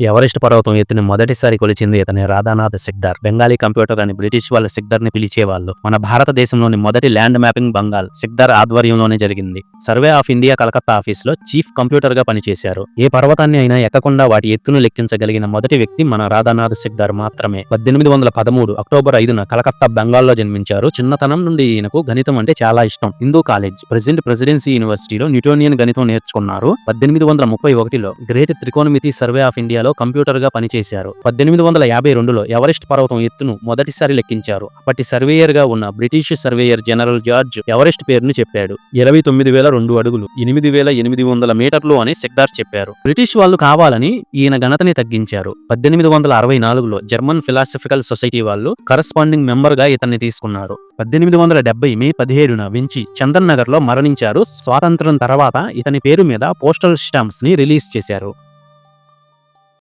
Everest పర్వతం ఎత్తుని మొదటిసారి కొలిచింది ఇతని రాధానాథ్ సిక్దార్ బెంగాలీ కంప్యూటర్ అని బ్రిటిష్ వాళ్ళ సిగ్దార్ని పిలిచేవాళ్ళు. మన భారతదేశంలోని మొదటి ల్యాండ్ మ్యాపింగ్ బంగాల్ సిక్దార్ ఆధ్వర్యంలోనే జరిగింది. సర్వే ఆఫ్ ఇండియా కలకత్తా ఆఫీస్లో చీఫ్ కంప్యూటర్గా పనిచేశారు. ఏ పర్వతాన్ని అయినా ఎక్కకుండా వాటి ఎత్తును లెక్కించగలిగిన మొదటి వ్యక్తి మన రాధానాథ్ సిక్దార్ మాత్రమే. పద్దెనిమిది వందల పదమూడు అక్టోబర్ ఐదున కలకత్తా బెంగాల్లో జన్మించారు. చిన్నతనం నుండి ఈయనకు గణితం అంటే చాలా ఇష్టం. హిందూ కాలేజ్ ప్రెసిడెంట్ ప్రెసిడెన్సీ యూనివర్సిటీలో న్యూటోనియన్ గణితం నేర్చుకున్నారు. పద్దెనిమిది వందల ముప్పై ఒకటిలో గ్రేట్ త్రికోణమితి సర్వే ఆఫ్ ఇండియా కంప్యూటర్ కంప్యూటర్గా పనిచేశారు. పద్దెనిమిది వందల యాభై రెండులో ఎవరెస్ట్ పర్వతం ఎత్తును మొదటిసారి లెక్కించారు. అప్పటి సర్వేయర్గా ఉన్న British surveyor general George Everest పేరును చెప్పాడు. ఇరవై తొమ్మిది వేల రెండు అడుగులు ఎనిమిది వేల ఎనిమిది వందల మీటర్లు అని సెక్దార్ చెప్పారు. బ్రిటిష్ వాళ్ళు కావాలని ఈయన ఘనతని తగ్గించారు. పద్దెనిమిది వందల అరవై నాలుగులో జర్మన్ ఫిలాసఫికల్ సొసైటీ వాళ్ళు కరస్పాండింగ్ మెంబర్గా ఇతన్ని తీసుకున్నారు. పద్దెనిమిది వందల డెబ్బై మే పదిహేడున వించి చందన్ నగర్లో మరణించారు. స్వాతంత్రం తర్వాత ఇతని పేరు మీద పోస్టల్ స్టాంప్స్ని రిలీజ్ చేశారు.